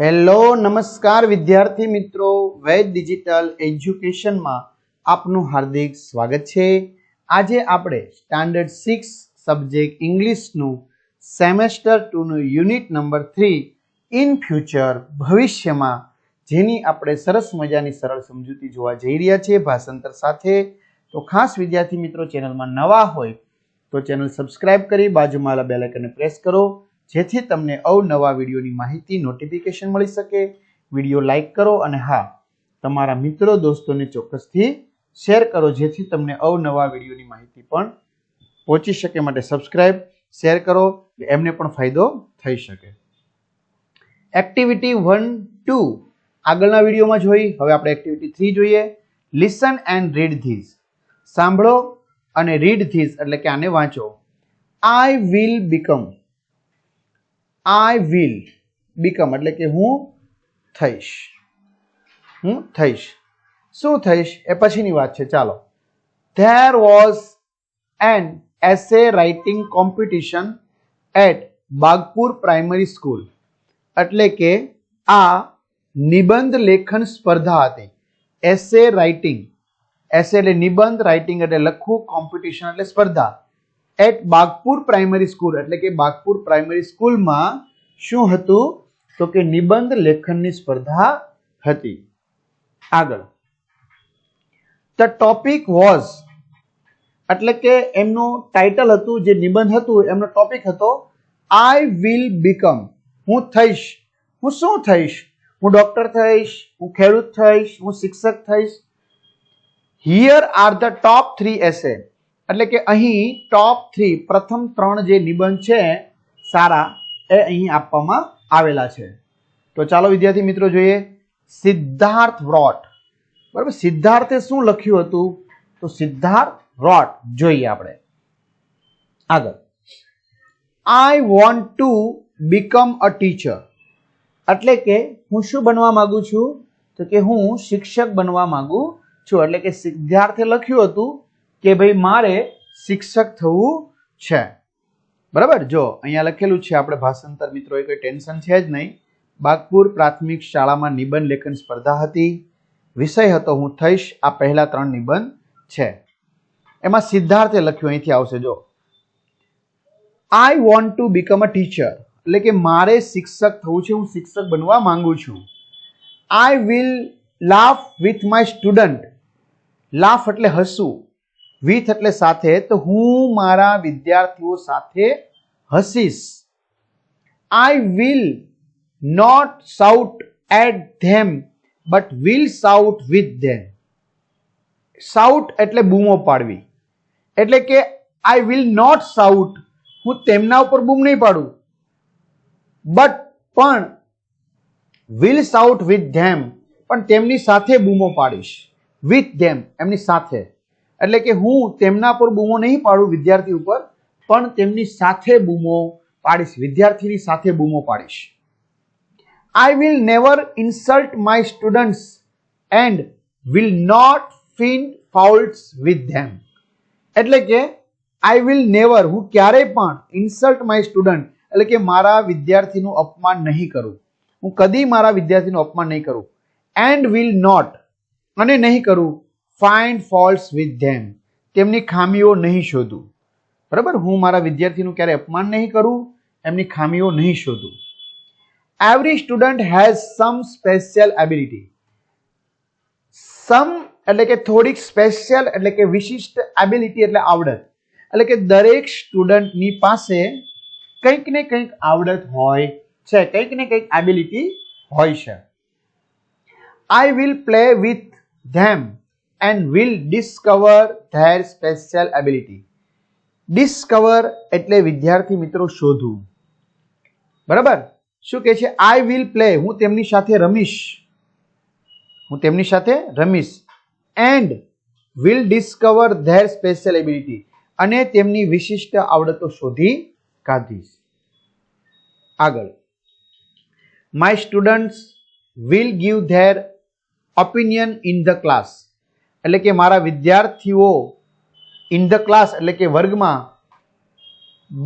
Hello, નમસ્કાર વિદ્યાર્થી મિત્રો. વેદ ડિજિટલ એજ્યુકેશનમાં આપનું હાર્દિક સ્વાગત છે. આજે આપણે સ્ટાન્ડર્ડ સિક્સ સબ્જેક્ટ ઇંગ્લિશનું semester ટુનું unit number three in future ભવિષ્યમાં, જેની આપણે સરસ મજાની સરળ સમજૂતી જોવા જઈ રહ્યા છીએ ભાષાંતર સાથે. તો ખાસ વિદ્યાર્થી મિત્રો, ચેનલમાં નવા હોય તો ચેનલ સબસ્ક્રાઇબ કરી બાજુમાં બેલ આઇકનને પ્રેસ કરો. જેથી તમને અવનવા વિડીયોની માહિતી નોટિફિકેશન મળી શકે. વીડિયો લાઇક કરો અને હા, તમારા મિત્રો દોસ્તોને ચોક્કસથી શેર કરો જેથી તમને અવનવા વિડીયોની માહિતી પણ પહોંચી શકે માટે સબસ્ક્રાઇબ શેર કરો, એમને પણ ફાયદો થઈ શકે. એક્ટિવિટી વન ટુ આગળના વિડીયોમાં જોઈ હવે આપણે એક્ટિવિટી થ્રી જોઈએ. લિસન એન્ડ રીડ ધીઝ સાંભળો અને રીડ ધીઝ એટલે કે આને વાંચો. I will become I will become એટલે કે હું થઈશ. હું થઈશ. શું થઈશ? એ પછીની વાત છે. ચાલો. There was an essay writing competition at Bagpur primary school એટલે કે આ નિબંધ લેખન સ્પર્ધા હતી. એસે રાઇટિંગ એસે એટલે નિબંધ રાઇટિંગ એટલે લખવું કોમ્પિટિશન એટલે સ્પર્ધા. એટ બાગપુર પ્રાઇમરી સ્કૂલ એટલે કે બાગપુર પ્રાઇમરી સ્કૂલમાં શું હતું? તો કે નિબંધ લેખનની સ્પર્ધા હતી. આગળ. ધ ટોપિક વોઝ એટલે કે એમનું ટાઇટલ હતું, જે નિબંધ હતું, એમનો ટોપિક હતો આઈ વિલ બીકમ હું થઈશ. હું શું થઈશ? હું ડોક્ટર થઈશ, હું ખેડૂત થઈશ, હું શિક્ષક થઈશ. Here are the top three essay એટલે કે અહીં ટોપ થ્રી પ્રથમ ત્રણ જે નિબંધ છે, સારા એ અહીં આપવામાં આવેલા છે. તો ચાલો વિદ્યાર્થી મિત્રો જોઈએ. સિદ્ધાર્થ વ્રોટ બરાબર? સિદ્ધાર્થે શું લખ્યું હતું? તો સિદ્ધાર્થ વ્રોટ જોઈએ આપણે. આગળ. I want to become a teacher એટલે કે હું શું બનવા માંગુ છું? તો કે હું શિક્ષક બનવા માંગુ છું. એટલે કે સિદ્ધાર્થે લખ્યું હતું કે ભાઈ મારે શિક્ષક થવું છે. બરાબર? જો, અહીંયા લખેલું છે આપણે ભાષાંતર મિત્રો, એ કોઈ ટેન્શન છે જ નહીં. બાગપુર પ્રાથમિક શાળામાં નિબંધ લેખન સ્પર્ધા હતી. વિષય હતો, હું થઈશ, આ પહેલા ત્રણ નિબંધ છે. એમાં સિદ્ધાર્થે લખ્યું, અહીંથી આવશે, જો. I want to become a teacher એટલે કે મારે શિક્ષક થવું છે, હું શિક્ષક બનવા માંગુ છું. I will laugh with my student laugh એટલે હસવું. વિથ એટલે સાથે, તો હું મારા વિદ્યાર્થીઓ સાથે હસીશ. I will not shout at them but will shout with them shout એટલે બૂમો પાડવી. એટલે કે આઈ વિલ નોટ સાઉટ હું તેમના ઉપર બૂમ નહીં પાડું. બટ પણ વિલ સાઉટ વિથ ધેમ પણ તેમની સાથે બૂમો પાડીશ. વિથ ધેમ એમની સાથે. એટલે કે હું તેમના પર બૂમો નહીં પાડું વિદ્યાર્થી ઉપર, પણ તેમની સાથે બૂમો પાડીશ, વિદ્યાર્થીની સાથે બૂમો પાડીશ. I will never insult my students and will not find faults with them એટલે કે આઈ વિલ નેવર હું ક્યારેય પણ ઇન્સલ્ટ માય સ્ટુડન્ટ એટલે કે મારા વિદ્યાર્થીનું અપમાન નહીં કરું. હું કદી મારા વિદ્યાર્થીનું અપમાન નહીં કરું. એન્ડ વિલ નોટ અને નહીં કરું. ફાઇન્ડ ફોલ્ટ્સ વિથ ધેમ તેમની ખામીઓ નહીં શોધું. બરાબર? હું મારા વિદ્યાર્થીનું ક્યારે અપમાન નહીં કરું? એમની ખામીઓ નહીં શોધું. Every student has some special ability some એટલે કે થોડીક સ્પેશિયલ એટલે કે વિશિષ્ટ એબિલિટી એટલે આવડત. એટલે કે દરેક સ્ટુડન્ટની પાસે કંઈક ને કંઈક આવડત હોય છે. કંઈક ને કંઈક એબિલિટી હોય છે. I will play with them and will discover their special ability discover એટલે વિદ્યાર્થી મિત્રો શોધવું. બરાબર? શું કહે છે? આઈ વિલ પ્લે હું તેમની સાથે રમીશ. હું તેમની સાથે રમીશ. And will discover their special ability અને તેમની વિશિષ્ટ આવડતો શોધી કાઢીશ. આગળ. My students will give their opinion in the class એટલે કે મારા વિદ્યાર્થીઓ ઇન ધ ક્લાસ એટલે કે વર્ગમાં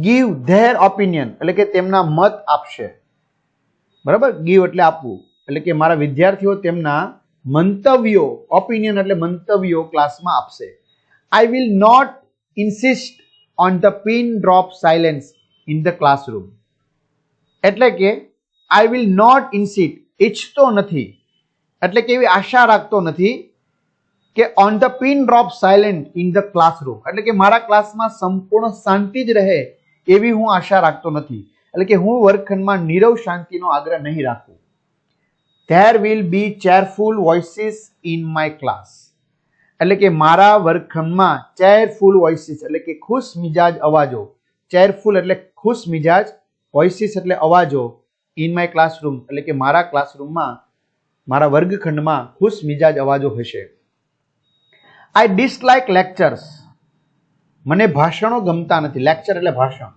ગીવ ધેર ઓપિનિયન એટલે કે તેમના મત આપશે. બરાબર? ગીવ એટલે આપવું. એટલે કે મારા વિદ્યાર્થીઓ તેમના મંતવ્યો ઓપિનિયન એટલે મંતવ્યો ક્લાસમાં આપશે. I will not insist on the pin drop silence in the classroom એટલે કે આઈ વિલ નોટ ઇન્સિટ ઈચ્છતો નથી. એટલે કે એવી આશા રાખતો નથી કે on the pin drop silent in the classroom એટલે કે મારા ક્લાસમાં સંપૂર્ણ શાંતિ જ રહે એવી હું આશા રાખતો નથી. એટલે કે હું વર્ગખંડમાં નીરવ શાંતિનો આગ્રહ નહીં રાખું. There will be cheerful voices in my class એટલે કે મારા વર્ગખંડમાં ચેરફુલ વોઇસીસ એટલે કે ખુશ મિજાજ અવાજો. ચેરફુલ એટલે ખુશ મિજાજ વોઇસીસ એટલે અવાજો ઇન માય ક્લાસરૂમ એટલે કે મારા ક્લાસરૂમમાં મારા વર્ગખંડમાં ખુશ મિજાજ અવાજો હશે. આઈ ડિસલાઇક લેક્ચર્સ મને ભાષણો ગમતા નથી. લેક્ચર એટલે ભાષણ.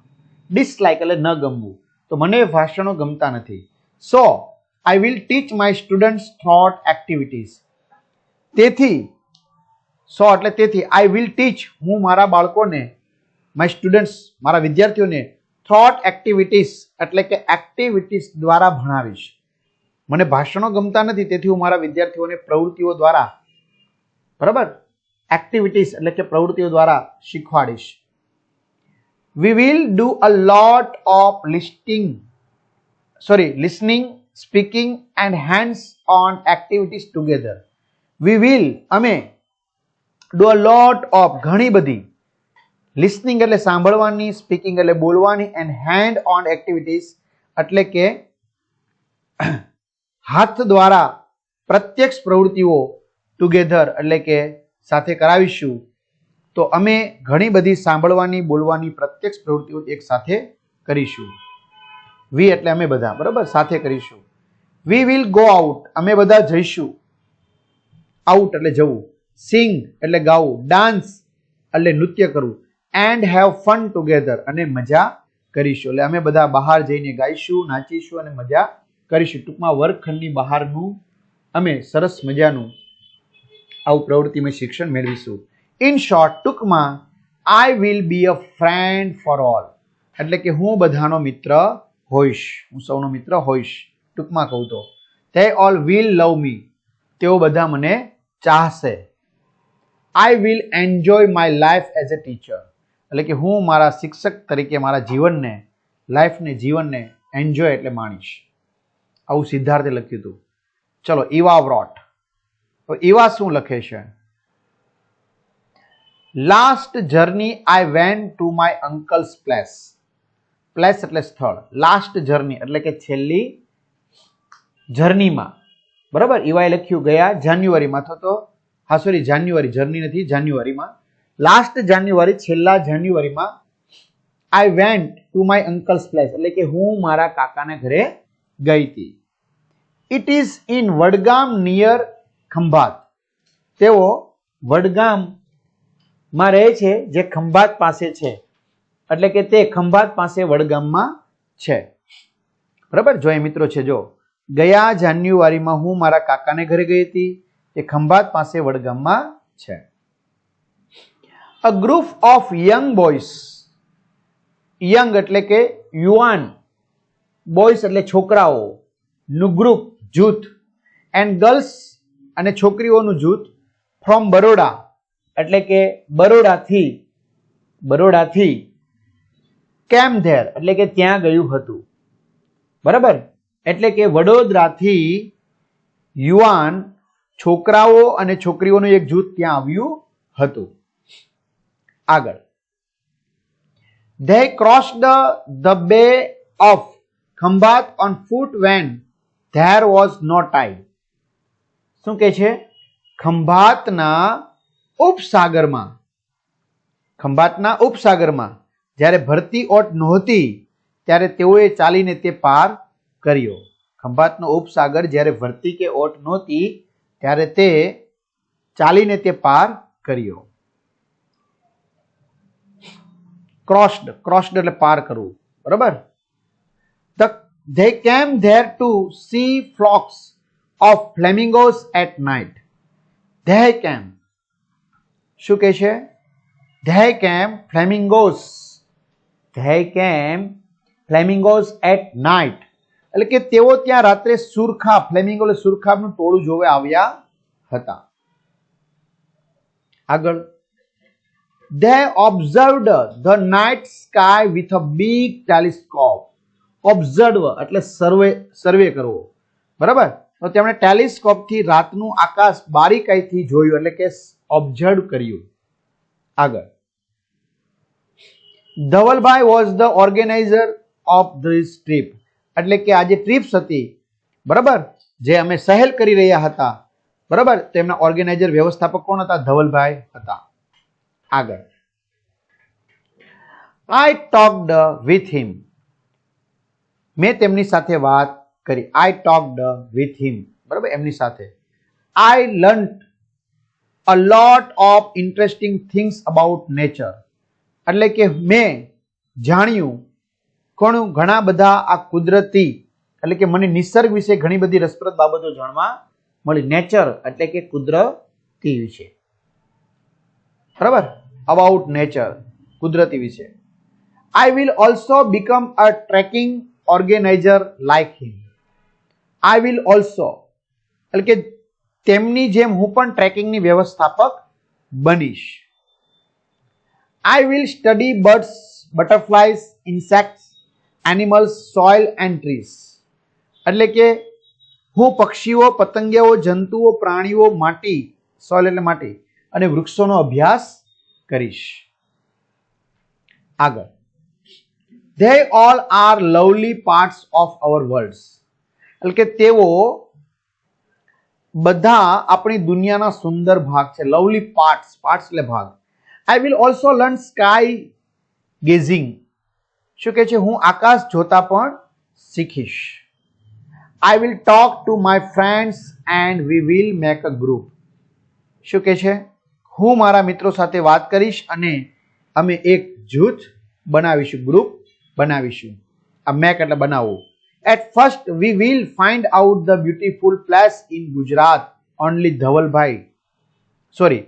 ડિસલાઇક એટલે ન ગમવું. તો મને ભાષણો ગમતા નથી. So I will teach my students thought activities તેથી સો એટલે તેથી આઈ વિલ ટીચ હું મારા બાળકોને માય સ્ટુડન્ટ્સ મારા વિદ્યાર્થીઓને થોટ એક્ટિવિટીઝ એટલે કે એક્ટિવિટીઝ દ્વારા ભણાવીશ. મને ભાષણો ગમતા નથી, તેથી હું મારા વિદ્યાર્થીઓને પ્રવૃત્તિઓ દ્વારા. બરાબર? એક્ટિવિટીઝ એટલે કે પ્રવૃત્તિઓ દ્વારા શીખવાડીશ. We will do a lot of listing sorry listening speaking and hands on activities together we will અમે ડુ અ લોટ ઓફ ઘણી બધી લિસનિંગ એટલે સાંભળવાની સ્પીકિંગ એટલે બોલવાની એન્ડ હેન્ડ ઓન એક્ટિવિટીઝ એટલે કે હાથ દ્વારા પ્રત્યક્ષ પ્રવૃત્તિઓ ટુગેધર એટલે કે સાથે કરાવીશું, તો અમે ઘણી બધી સાંભળવાની, બોલવાની પ્રત્યક્ષ પ્રવૃત્તિઓ એક સાથે કરીશું. વી એટલે અમે બધા, બરાબર? સાથે કરીશું. વી વિલ ગો આઉટ, અમે બધા જઈશું. આઉટ એટલે જવું. સિંગ એટલે ગાવું. ડાન્સ એટલે નૃત્ય કરવું. એન્ડ હેવ ફન ટુગેધર અને મજા કરીશું. એટલે અમે બધા બહાર જઈને ગાઈશું, નાચીશું અને મજા કરીશું. ટૂંકમાં વર્ગખંડની બહારનું અમે સરસ મજાનું આવું પ્રવૃત્તિમાં શિક્ષણ મેળવીશું. ઇન શોર્ટ ટૂંકમાં I will be a friend for all એટલે કે હું બધાનો મિત્ર હોઈશ. હું સૌનો મિત્ર હોઈશ. ટૂંકમાં કહું તો. તે ઓલ વિલ લવ મી તેઓ બધા મને ચાહશે. I will enjoy my life as a teacher એટલે કે હું મારા શિક્ષક તરીકે મારા જીવનને, લાઈફને, જીવનને એન્જોય એટલે માણીશ. આવું સિદ્ધાર્થે લખ્યું હતું. ચલો ઇવા વ્રોટ તો એવા શું લખે છે? Last journey I went to my uncle's place place એટલે સ્થળ. લાસ્ટ જર્ની એટલે કે છેલ્લી જર્નીમાં બરાબર? એવાય લખ્યું ગયા જાન્યુઆરીમાં. થતો હા સોરી જાન્યુઆરી. જર્ની નથી, જાન્યુઆરીમાં. લાસ્ટ જાન્યુઆરી, છેલ્લા જાન્યુઆરીમાં I went to my uncle's place એટલે કે હું મારા કાકાના ઘરે ગઈ હતી. It is in Vadgam near Khambhat. તેઓ વડગામમાં રહે છે, જે ખંભાત પાસે છે. એટલે કે તે ખંભાત પાસે વડગામમાં છે. બરાબર? જો એ મિત્રો છે, જો. ગયા જાન્યુઆરીમાં હું મારા કાકાને ઘરે ગઈ હતી, એ ખંભાત પાસે વડગામમાં છે. A group of young boys young એટલે કે યુવાન. બોયઝ એટલે છોકરાઓ. નું ગ્રુપ જૂથ. એન્ડ ગર્લ્સ અને છોકરીઓનું જૂથ ફ્રોમ બરોડા. એટલે કે બરોડાથી બરોડાથી કેમ ધેર? એટલે કે ત્યાં ગયું હતું. બરાબર? એટલે કે વડોદરાથી યુવાન છોકરાઓ અને છોકરીઓનું એક જૂથ ત્યાં આવ્યું હતું. આગળ. They cross the bay of Khambhat on foot when there was no tide શું કે છે? ખંભાતના ઉપસાગરમાં. ખંભાતના ઉપસાગરમાં. જ્યારે ભરતી ઓટ નહોતી, ત્યારે તેઓએ ચાલીને તે પાર કર્યો. ખંભાતનો ઉપસાગર જ્યારે ભરતી કે ઓટ નહોતી, ત્યારે તે ચાલીને તે પાર કર્યો. ક્રોસ્ડ ક્રોસ્ડ એટલે પાર કરવું. બરાબર? The they came there to see flocks. Of flamingos at night they came શું કહે છે they came flamingos they came flamingos at night એટલે કે તેઓ ત્યાં રાત્રે સુરખા ફ્લેમિંગો એટલે સુરખાબનું ટોળું જોવે આવ્યા હતા આગળ they observed the night sky with a big telescope observe એટલે સર્વે સર્વે કરવો બરાબર તો તેમણે ટેલિસ્કોપથી રાતનું આકાશ બારીકાઈથી જોયું, એટલે કે ઓબ્ઝર્વ કર્યું. આગળ. Dhavalbhai was the organiser of this trip એટલે કે આ જે ટ્રીપ્સ હતી, બરાબર? જે અમે સહેલ કરી રહ્યા હતા, બરાબર? તેમના ઓર્ગેનાઇઝર વ્યવસ્થાપક કોણ હતા? ધવલભાઈ હતા. આગળ. આઈ ટોકડ વિથ હિમ મેં તેમની સાથે વાત કરી. આઈ ટોકડ વિથ હિમ બરાબર? એમની સાથે. I learn a lot of interesting things about nature એટલે કે મેં જાણ્યું ઘણું, ઘણા બધા આ કુદરતી, એટલે કે મને નિસર્ગ વિશે ઘણી બધી રસપ્રદ બાબતો જાણવા મળી. નેચર એટલે કે કુદરતી વિશે. બરાબર? અબાઉટ નેચર કુદરતી વિશે. I will also become a trekking organiser like him I will also એટલે કે તેમની જેમ હું પણ ટ્રેકિંગની વ્યવસ્થાપક બનીશ. I will study birds butterflies insects animals soil and trees એટલે કે હું પક્ષીઓ પતંગિયાઓ જંતુઓ, પ્રાણીઓ માટી સોઇલ એટલે માટી, અને વૃક્ષોનો અભ્યાસ કરીશ. આગળ. They all are lovely parts of our world એટલે કે તેઓ બધા આપણી દુનિયાના સુંદર ભાગ છે લવલી પાર્ટ્સ પાર્ટ્સ એટલે ભાગ. I will also learn sky gazing શું કે છે? હું આકાશ જોતા પણ શીખીશ. I will talk to my friends and we will make a group શું કે છે? હું મારા મિત્રો સાથે વાત કરીશ અને અમે એક જૂથ બનાવીશું ગ્રુપ બનાવીશું. આ મેક એટલે બનાવવું. At first we will find out the beautiful place in Gujarat only Dhavalbhai sorry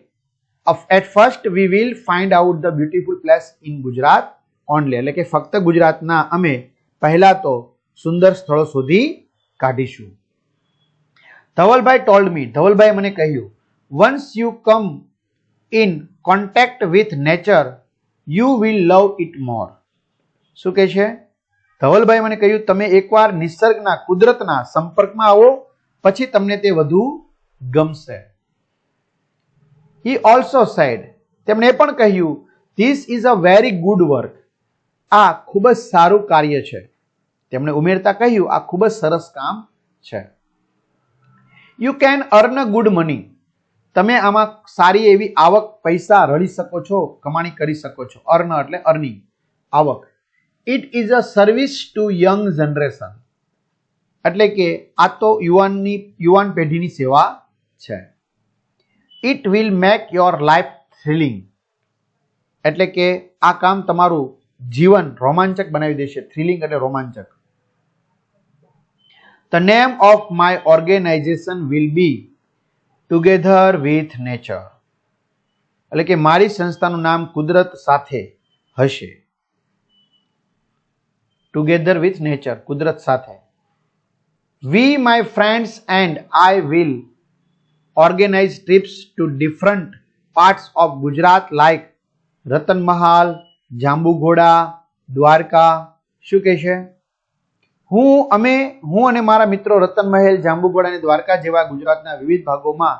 at first we will find out the beautiful place in Gujarat only એટલે કે ફક્ત ગુજરાતના અમે પહેલા તો સુંદર સ્થળો શોધી કાઢીશું. ધવલભાઈ ટોલ્ડ મી ધવલભાઈ મને કહ્યું once you come in contact with nature you will love it more શું કહે છે? ધવલભાઈ મને કહ્યું, તમે એકવાર નિસર્ગના, કુદરતના સંપર્કમાં આવો, પછી તમને તે વધુ ગમશે. હી ઓલ્સો સેડ તેમણે પણ કહ્યું this is a very good work આ ખૂબ જ સારું કાર્ય છે. તેમણે ઉમેરતા કહ્યું, આ ખૂબ જ સરસ કામ છે. You can earn good money તમે આમાં સારી એવી આવક, પૈસા રળી શકો છો, કમાણી કરી શકો છો. અર્ન એટલે અર્નિંગ આવક. It is a service to young generation એટલે કે આ તો યુવાનની, યુવાન પેઢીની સેવા છે. It will make your life thrilling એટલે કે આ કામ તમારું જીવન રોમાંચક બનાવી દેશે. થ્રિલિંગ એટલે રોમાંચક. The name of my organisation will be together with nature એટલે કે મારી સંસ્થાનું નામ કુદરત સાથે હશે. ટુગેધર વિથ નેચર કુદરત સાથે. We my friends and I will organise trips to different parts of Gujarat like Ratan Mahal Jambughoda Dwarka શું કહે છે હું, અમે, હું અને મારા મિત્રો રતન મહેલ જાંબુઘોડા અને દ્વારકા જેવા ગુજરાતના વિવિધ ભાગોમાં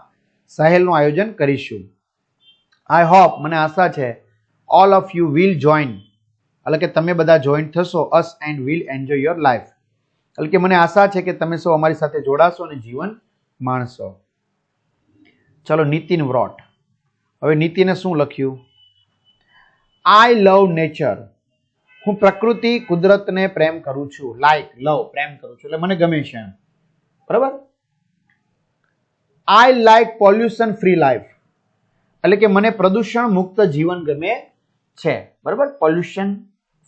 સહેલનું આયોજન કરીશું. આઈ હોપ મને આશા છે all of you will join એટલે કે તમે બધા જોઈન્ટ થશો us and will enjoy your life એટલે કે મને આશા છે કે તમે સૌ અમારી સાથે જોડાશો અને જીવન માણશો. ચલો નીતિન વ્રોટ. હવે નીતિને શું લખ્યું? આઈ લવ નેચર હું પ્રકૃતિ, કુદરતને પ્રેમ કરું છું. લાઈક લવ પ્રેમ કરું છું. એટલે મને ગમે છે બરાબર? I like pollution free life એટલે કે મને પ્રદૂષણ મુક્ત જીવન ગમે છે. બરાબર? પોલ્યુશન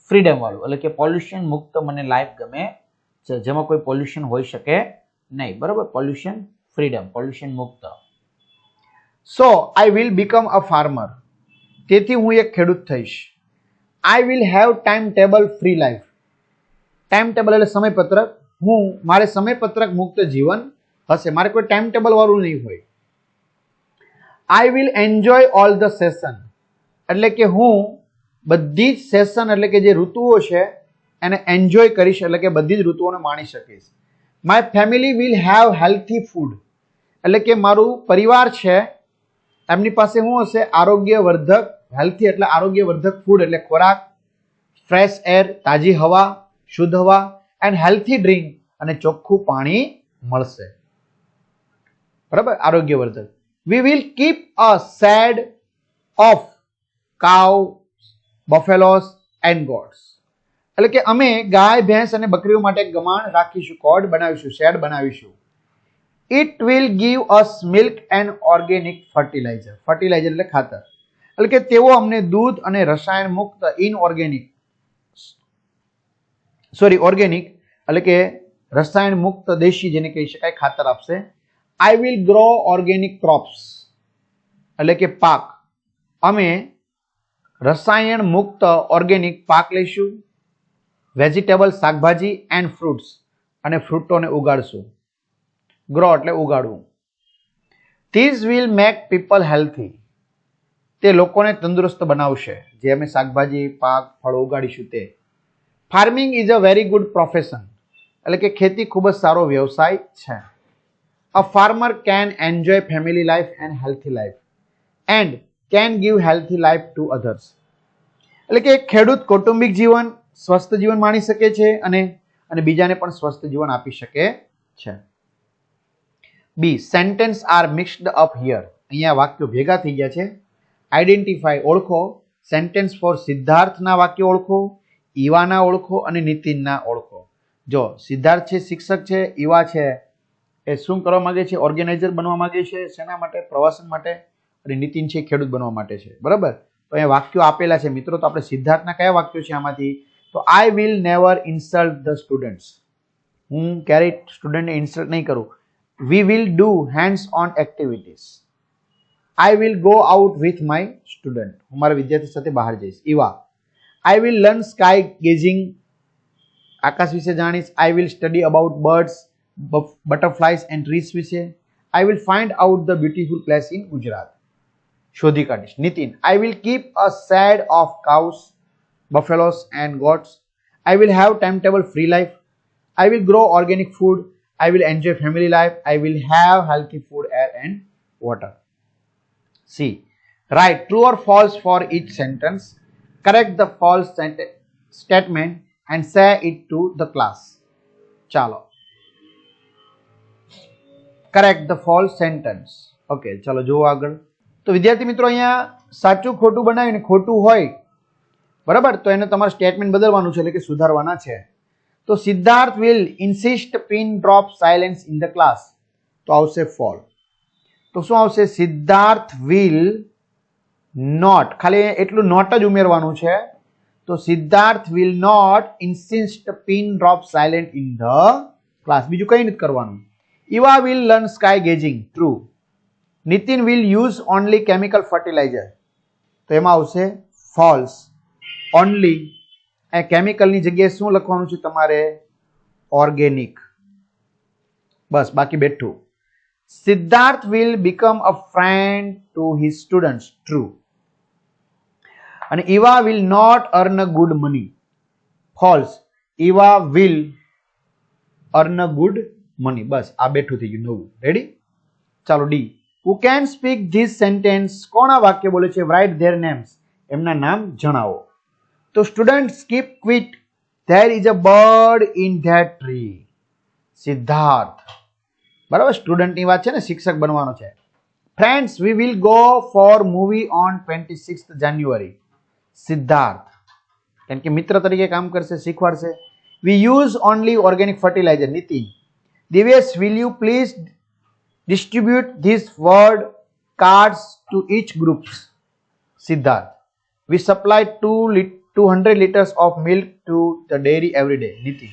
ફ્રીડમ વાળું, એટલે કે પોલ્યુશન મુક્ત મને લાઈફ ગમે છે. જેમાં કોઈ પોલ્યુશન હોઈ શકે નહીં. બરાબર? પોલ્યુશન ફ્રીડમ પોલ્યુશન મુક્ત. So I will become a farmer તેથી હું એક ખેડૂત થઈશ. I will have time table free life time table એટલે સમયપત્રક. હું, મારે સમયપત્રક મુક્ત જીવન હશે. મારે કોઈ ટાઈમ ટેબલ વાળું નહીં હોય. I will enjoy all the session એટલે કે હું બધી જ સેશન એટલે કે જે ઋતુઓ છે, એને એન્જોય કરીશ એટલે કે બધી જ ઋતુઓને માણી શકીશ my family will have healthy food એટલે કે મારું પરિવાર છે, એમની પાસે શું હશે? આરોગ્યવર્ધક હેલ્થી એટલે આરોગ્યવર્ધક ફૂડ એટલે ખોરાક ફ્રેશ એર તાજી હવા, શુદ્ધ હવા એન્ડ હેલ્થી ડ્રિંક અને ચોખ્ખું પાણી મળશે. બરાબર? આરોગ્યવર્ધક. We will keep a shed of cow buffaloes and gods. એટલે કે અમે ગાય, ભેંસ અને બકરીઓ માટે ગમાણ રાખીશું, કોડ બનાવીશું, શેડ બનાવીશું. It will give us milk and organic fertiliser fertiliser એટલે ખાતર. એટલે કે તેઓ અમને દૂધ અને રસાયણ મુક્ત ઇનઓર્ગેનિક સોરી ઓર્ગેનિક એટલે કે રસાયણ મુક્ત દેશી જેને કહી શકાય, ખાતર આપશે. I will grow organic crops એટલે કે પાક. અમે રસાયણ મુક્ત ઓર્ગેનિક પાક લઈશું વેજીટેબલ શાકભાજી એન્ડ ફ્રૂટ્સ અને ફ્રૂટોને ઉગાડશું. ગ્રો એટલે ઉગાડવું. This will make people healthy તે લોકોને તંદુરસ્ત બનાવશે. જે અમે શાકભાજી, પાક, ફળો ઉગાડીશું તે. Farming is a very good profession એટલે કે ખેતી ખૂબ જ સારો વ્યવસાય છે. A farmer can enjoy family life and healthy life and can give healthy life to others એટલે કે ખેડૂત કૌટુંબિક જીવન, સ્વસ્થ જીવન માણી શકે છે અને અને બીજાને પણ સ્વસ્થ જીવન આપી શકે છે. Be sentences are mixed up here અહીંયા વાક્યો ભેગા થઈ ગયા છે. આઈડેન્ટિફાઈ ઓળખો. સેન્ટેન્સ ફોર સિદ્ધાર્થના વાક્યો ઓળખો. ઈવાના ઓળખો અને નીતિનના ઓળખો. જો સિદ્ધાર્થ છે, શિક્ષક છે, ઈવા છે, એ શું કરવા માંગે છે? ઓર્ગેનાઇઝર બનવા માંગે છે? શેના માટે? પ્રવાસન માટે? અને નીતિન છે ખેડૂત બનવા માટે છે. બરાબર? તો અહીંયા વાક્યો આપેલા છે. મિત્રો, તો આપણે સિદ્ધાર્થના કયા વાક્યો છે આમાંથી? તો I will never insult the students હું ક્યારેય સ્ટુડન્ટને ઇન્સલ્ટ નહીં કરું. We will do hands on activities I will go out with my student હું મારા વિદ્યાર્થી સાથે બહાર જઈશ. Eva. I will learn sky gazing આકાશ વિશે જાણીશ. I will study about birds butterflies and trees વિશે. I will find out the beautiful place in Gujarat Shodhi Ganesh. Nitin, I will keep a sad of cows, buffaloes and goats. I will have timetable free life. I will grow organic food. I will enjoy family life. I will have healthy food, air and water. C. Write true or false for each sentence. Correct the false statement and say it to the class. Chalo. Correct the false sentence. Okay, chalo jo agar. તો વિદ્યાર્થી મિત્રો અહીંયા સાચું ખોટું બનાવીને ખોટું હોય, બરાબર? તો એને તમારે સ્ટેટમેન્ટ બદલવાનું છે, એટલે કે સુધારવાના છે. તો Siddharth will insist pin drop silence in the class તો આવશે ફોલ તો શું આવશે? સિદ્ધાર્થ વિલ નોટ ખાલી એટલું નોટ જ ઉમેરવાનું છે. તો Siddharth will not insist pin drop silent in the class બીજું કંઈ નથી કરવાનું. Eva will learn sky gazing true Nitin will use only chemical fertiliser તો એમાં આવશે ફોલ્સ ઓનલી એ કેમિકલની જગ્યાએ શું લખવાનું છે તમારે? ઓર્ગેનિક બસ, બાકી બેઠું. Siddharth will become a friend to his students true અને Eva will not earn good money false Eva will earn good money બસ, આ બેઠું થઈ ગયું નવું. રેડી ચાલો D who can speak this sentence કોણ વાક્ય બોલે છે? રાઇટ ધેર નેમ્સ એમના નામ જણાવો. તો student skip quiet there is a bird in that tree Siddharth. બરાબર? સ્ટુડન્ટની વાત છે ને, શિક્ષક બનવાનો છે. Friends we will go for movie on twenty six January Siddharth. કેમ કે મિત્ર તરીકે કામ કરશે, શીખવાડશે. We use only organic fertiliser Niti Divesh will you please distribute these word cards to each groups siddharth. We supply 2 lit 200 liters of milk to the dairy every day niti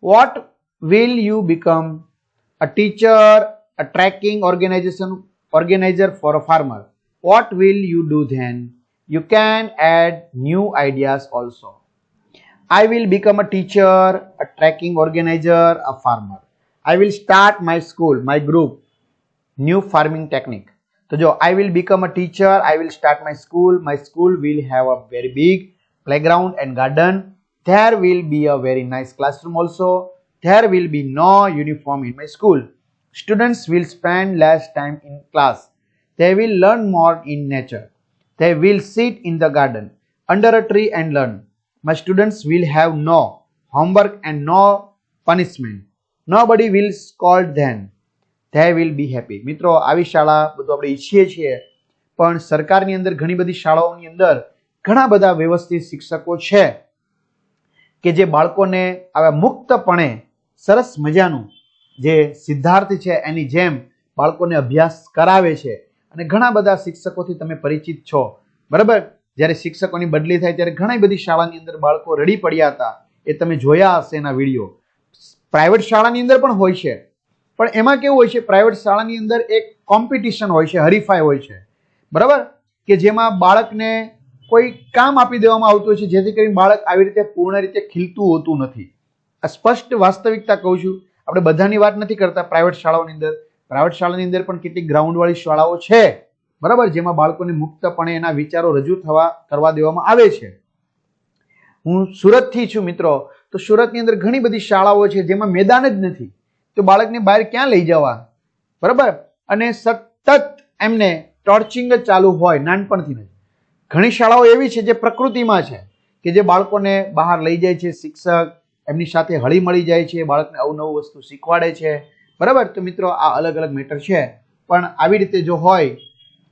what will you become? A teacher a tracking organization organizer for a farmer. What will you do then? You can add new ideas also. I will become a teacher, a tracking organizer, a farmer. I will start my school, my group, new farming technique. So, જો I will become a teacher, I will start my school, my school will have a very big playground and garden. There will be a very nice classroom also. There will be no uniform in my school. Students will spend less time in class. They will learn more in nature. They will sit in the garden under a tree and learn. My students will have no homework and no punishment. Nobody will scold then they will be happy મિત્રો, આવી શાળા બધું આપણે ઈચ્છીએ છીએ, પણ સરકારની અંદર ઘણી બધી શાળાઓની અંદર ઘણા બધા વ્યવસ્થિત શિક્ષકો છે કે જે બાળકોને આવા મુક્તપણે સરસ મજાનું જે સિદ્ધાર્થ છે એની જેમ બાળકોને અભ્યાસ કરાવે છે અને ઘણા બધા શિક્ષકોથી તમે પરિચિત છો. બરાબર? જ્યારે શિક્ષકોની બદલી થાય ત્યારે ઘણી બધી શાળાની અંદર બાળકો રડી પડ્યા હતા. એ તમે જોયા હશે એના વીડિયો પ્રાઇવેટ શાળાની અંદર પણ હોય છે. પણ એમાં કેવું હોય છે, પ્રાઇવેટ શાળાની અંદર એક કોમ્પિટિશન હોય છે, હરીફાઈ હોય છે. બરાબર? કે જેમાં બાળકને કોઈ કામ આપી દેવામાં આવતું હોય છે, જેથી કરીને બાળક આવી રીતે પૂર્ણ રીતે ખીલતું હોતું નથી. આ સ્પષ્ટ વાસ્તવિકતા કહું છું. આપણે બધાની વાત નથી કરતા પ્રાઇવેટ શાળાઓની અંદર. પ્રાઇવેટ શાળાની અંદર પણ કેટલીક ગ્રાઉન્ડવાળી શાળાઓ છે. બરાબર? જેમાં બાળકોને મુક્તપણે એના વિચારો રજૂ થવા, કરવા દેવામાં આવે છે. હું સુરતથી છું મિત્રો. તો સુરતની અંદર ઘણી બધી શાળાઓ છે જેમાં મેદાન જ નથી. તો બાળકને બહાર ક્યાં લઈ જવા? બરાબર? અને સતત એમને ટોર્ચિંગ જ ચાલુ હોય, નાનપણથી જ. ઘણી શાળાઓ એવી છે જે પ્રકૃતિમાં છે કે જે બાળકોને બહાર લઈ જાય છે, શિક્ષક એમની સાથે હળી મળી જાય છે, બાળકને અવનવું વસ્તુ શીખવાડે છે. બરાબર? તો મિત્રો, આ અલગ અલગ મેટર છે. પણ આવી રીતે જો હોય,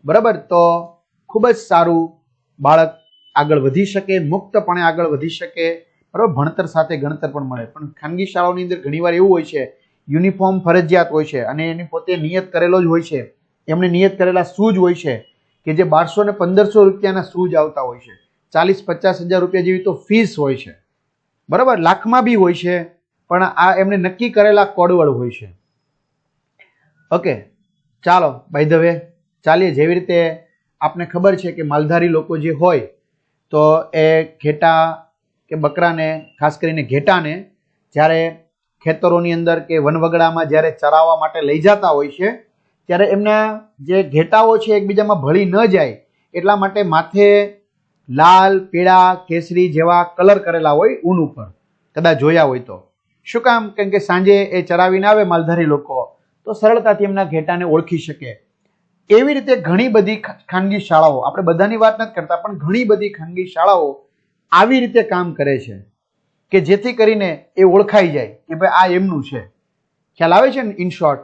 બરાબર, તો ખૂબ જ સારું બાળક આગળ વધી શકે, મુક્તપણે આગળ વધી શકે. બરાબર? ભણતર સાથે ગણતર પણ મળે. પણ ખાનગી શાળાઓની અંદર ઘણીવાર એવું હોય છે, યુનિફોર્મ ફરજિયાત હોય છે અને એની પોતે નિયત કરેલો જ હોય છે. એમને નિયત કરેલા શૂઝ હોય છે કે જે બારસો ને પંદરસો રૂપિયાના શૂઝ આવતા હોય છે. ચાલીસ પચાસ હજાર રૂપિયા જેવી તો ફીસ હોય છે. બરાબર? લાખમાં બી હોય છે, પણ આ એમને નક્કી કરેલા કોડવડ હોય છે. ઓકે ચાલો બાય ધ વે ચાલીએ. જેવી રીતે આપને ખબર છે કે માલધારી લોકો જે હોય, તો એ ઘેટા કે બકરાને, ખાસ કરીને ઘેટાને, જ્યારે ખેતરોની અંદર કે વનવગડામાં જ્યારે ચરાવવા માટે લઈ જતા હોય છે, ત્યારે એમના જે ઘેટાઓ છે એકબીજામાં ભળી ન જાય, એટલા માટે માથે લાલ, પીળા, કેસરી જેવા કલર કરેલા હોય ઊન ઉપર. કદાચ જોયા હોય તો. શું કામ? કેમ કે સાંજે એ ચરાવીને આવે માલધારી લોકો, તો સરળતાથી એમના ઘેટાને ઓળખી શકે. એવી રીતે ઘણી બધી ખાનગી શાળાઓ, આપણે બધાની વાત નથી કરતા, પણ ઘણી બધી ખાનગી શાળાઓ આવી રીતે કામ કરે છે કે જેથી કરીને એ ઓળખાઈ જાય કે ભાઈ આ એમનું છે. ખ્યાલ આવે છે ને? ઇન શોર્ટ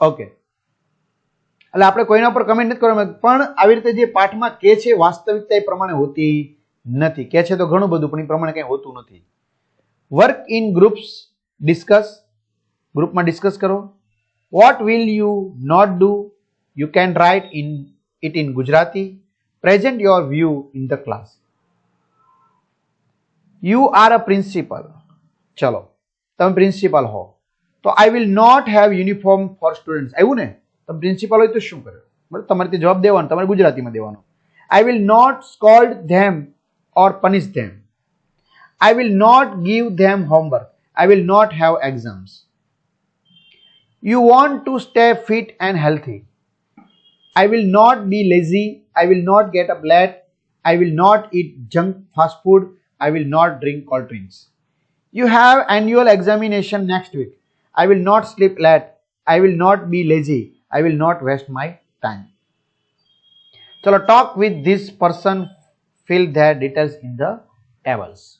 ઓકે એટલે આપણે કોઈના પર કમેન્ટ નથી કરવા પણ આવી રીતે જે પાઠમાં કે છે, વાસ્તવિકતા એ પ્રમાણે હોતી નથી. કે છે તો ઘણું બધું, પણ એ પ્રમાણે કંઈ હોતું નથી. વર્ક ઇન ગ્રુપ્સ ડિસ્કસ ગ્રુપમાં ડિસ્કસ કરો. What will you not do you can write in it in Gujarati present your view in the class you are a principal ચલો તમે પ્રિન્સિપલ હો તો I will not have uniform for students આવ્યું ને તમે principal હોય તો શું કર્યો બરાબર તમારે તે જવાબ દેવાનો તમારે ગુજરાતીમાં દેવાનો I will not scold them or punish them I will not give them homework I will not have exams you want to stay fit and healthy I will not be lazy. I will not get up late. I will not eat junk fast food. I will not drink cold drinks. You have annual examination next week. I will not sleep late. I will not be lazy. I will not waste my time. Chalo, talk with this person. Fill their details in the tables.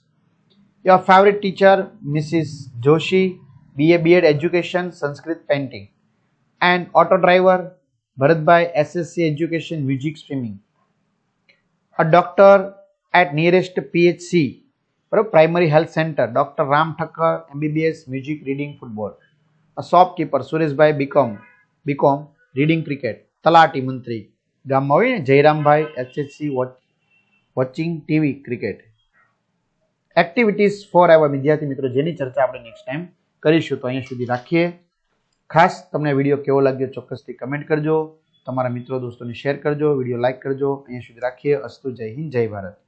Your favorite teacher, Mrs. Joshi, BA BEd Education, Sanskrit Painting, and auto driver, Bharatbhai SSC Education Music Swimming. A doctor at nearest PHC બરાબર? Primary health centre Dr. Ram Thakkar MBBS music reading football A shopkeeper, Sureshbhai BCom BCom reading cricket તલાટી મંત્રી. ગામમાં હોય ને Jayrambhai HHC watching TV cricket activities for ever વિદ્યાર્થી મિત્રો જેની ચર્ચા આપણે નેક્સ્ટ ટાઈમ કરીશું તો અહીંયા સુધી રાખીએ. ખાસ તમને વીડિયો કેવો લાગ્યો ચોક્કસથી કમેન્ટ કરજો. તમારા મિત્રો દોસ્તોને શેર કરજો વીડિયો લાઇક કરજો. અહીંયા સુધી રાખીએ. અસ્તુ જય હિન્દ જય ભારત.